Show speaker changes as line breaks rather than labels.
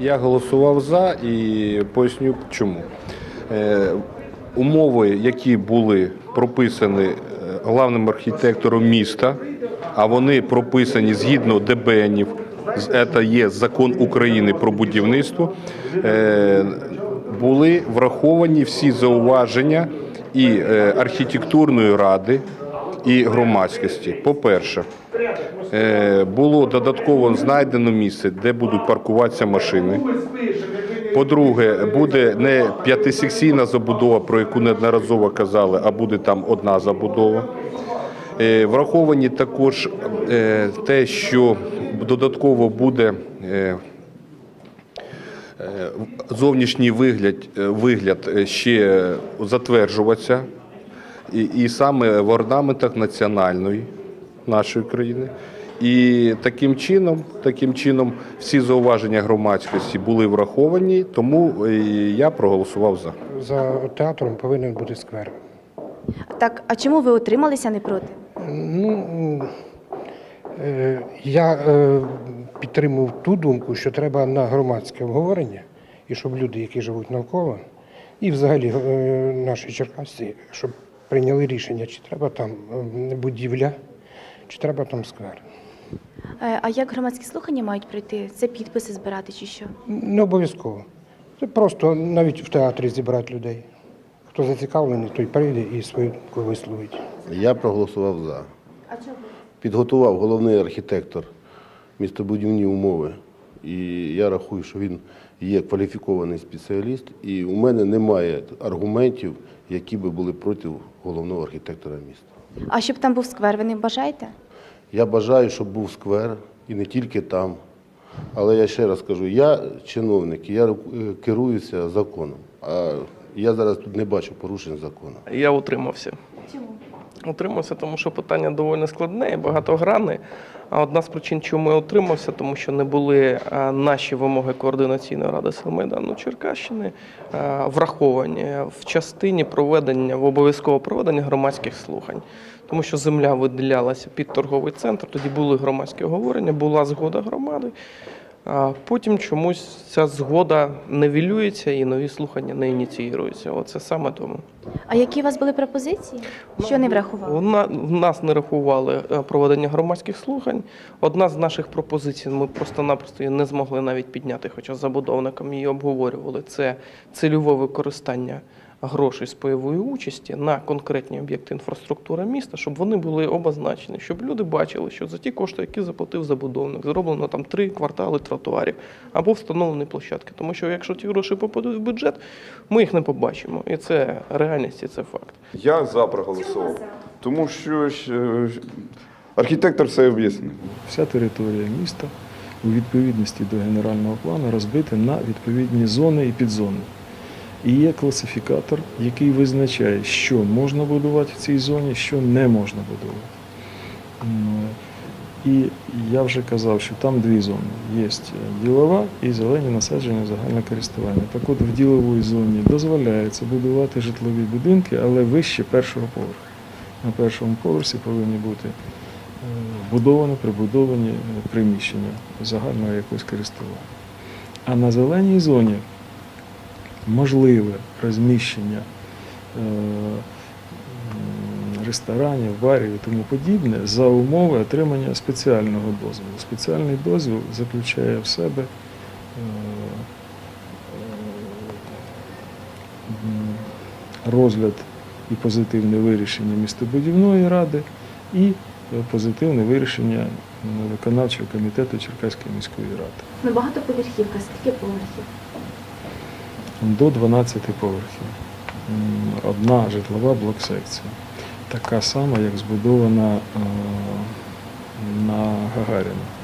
Я голосував за і поясню чому. Е, умови, які були прописані е, главним архітектором міста, а вони прописані згідно ДБНів, це є закон України про будівництво, е, були враховані всі зауваження і архітектурної ради, і громадськості. По-перше, е, було додатково знайдено місце, де будуть паркуватися машини. По-друге, буде не п'ятисекційна забудова, про яку неодноразово казали, а буде там одна забудова. Е, Враховані також е, те, що додатково буде зовнішній вигляд, вигляд ще затверджуватися, і, і саме в орнаментах національної нашої країни. І таким чином, таким чином всі зауваження громадськості були враховані, тому е, я проголосував за.
За театром повинен бути сквер.
Так, а чому ви утрималися не проти?
Ну, е, я е, підтримав ту думку, що треба на громадське обговорення, і щоб люди, які живуть навколо, і взагалі е, наші черкасці, щоб прийняли рішення, чи треба там будівля, чи треба там сквер.
Е, А як громадські слухання мають пройти? Це підписи збирати чи що?
Не обов'язково. Це просто навіть в театрі зібрати людей. Хто зацікавлений, той прийде і свою висловить.
Я проголосував за.
А чого?
Підготував головний архітектор містобудівні умови. І я рахую, що він є кваліфікований спеціаліст, і у мене немає аргументів, які би були проти головного архітектора міста.
А щоб там був сквер, ви не бажаєте?
Я бажаю, щоб був сквер і не тільки там. Але я ще раз кажу, я чиновник, я е, керуюся законом. А я зараз тут не бачу порушень закону.
Я утримався.
Чому?
Утримався, тому що питання доволі складне і багатогранне. А одна з причин, чому я утримався, тому що не були наші вимоги координаційної ради сил Майдану Черкащини враховані в частині проведення в обов'язкового проведення громадських слухань. Тому що земля виділялася під торговий центр, тоді були громадські обговорення, була згода громади. А потім чомусь ця згода невілюється і нові слухання не ініціюються. Оце саме тому.
А які у вас були пропозиції? Що не врахували?
Вона в нас не рахували е, проведення громадських слухань. Одна з наших пропозицій, ми просто-напросто її не змогли навіть підняти, хоча з забудовником її обговорювали. Це цільове використання грошей з пайової участі на конкретні об'єкти інфраструктури міста, щоб вони були обозначені, щоб люди бачили, що за ті кошти, які заплатив забудовник, зроблено там три квартали тротуарів або встановлені площадки. Тому що якщо ті гроші попадуть в бюджет, ми їх не побачимо. І це реальність, і це факт.
Я за проголосував. Тому що е, архітектор все об'яснив.
Вся територія міста у відповідності до генерального плану розбита на відповідні зони і підзони. І є класифікатор, який визначає, що можна будувати в цій зоні, що не можна будувати. І я вже казав, що там дві зони. Є ділова і зелені насадження загальне користування. Так от в діловій зоні дозволяється будувати житлові будинки, але вище першого поверху. На першому поверсі повинні бути е, вбудовані, прибудовані е, приміщення загального якогось користування. А на зеленій зоні можливе розміщення е, ресторанів, барів і тому подібне за умови отримання спеціального дозволу. Спеціальний дозвіл заключає в себе е, е, розгляд і позитивне вирішення містобудівної ради і позитивне вирішення виконавчого комітету Черкаської міської ради.
Ну, багатоповерхівка, скільки поверхів?
До 12 поверхів. Одна житлова блок-секція. Така сама, як збудована е, на Гагаріна.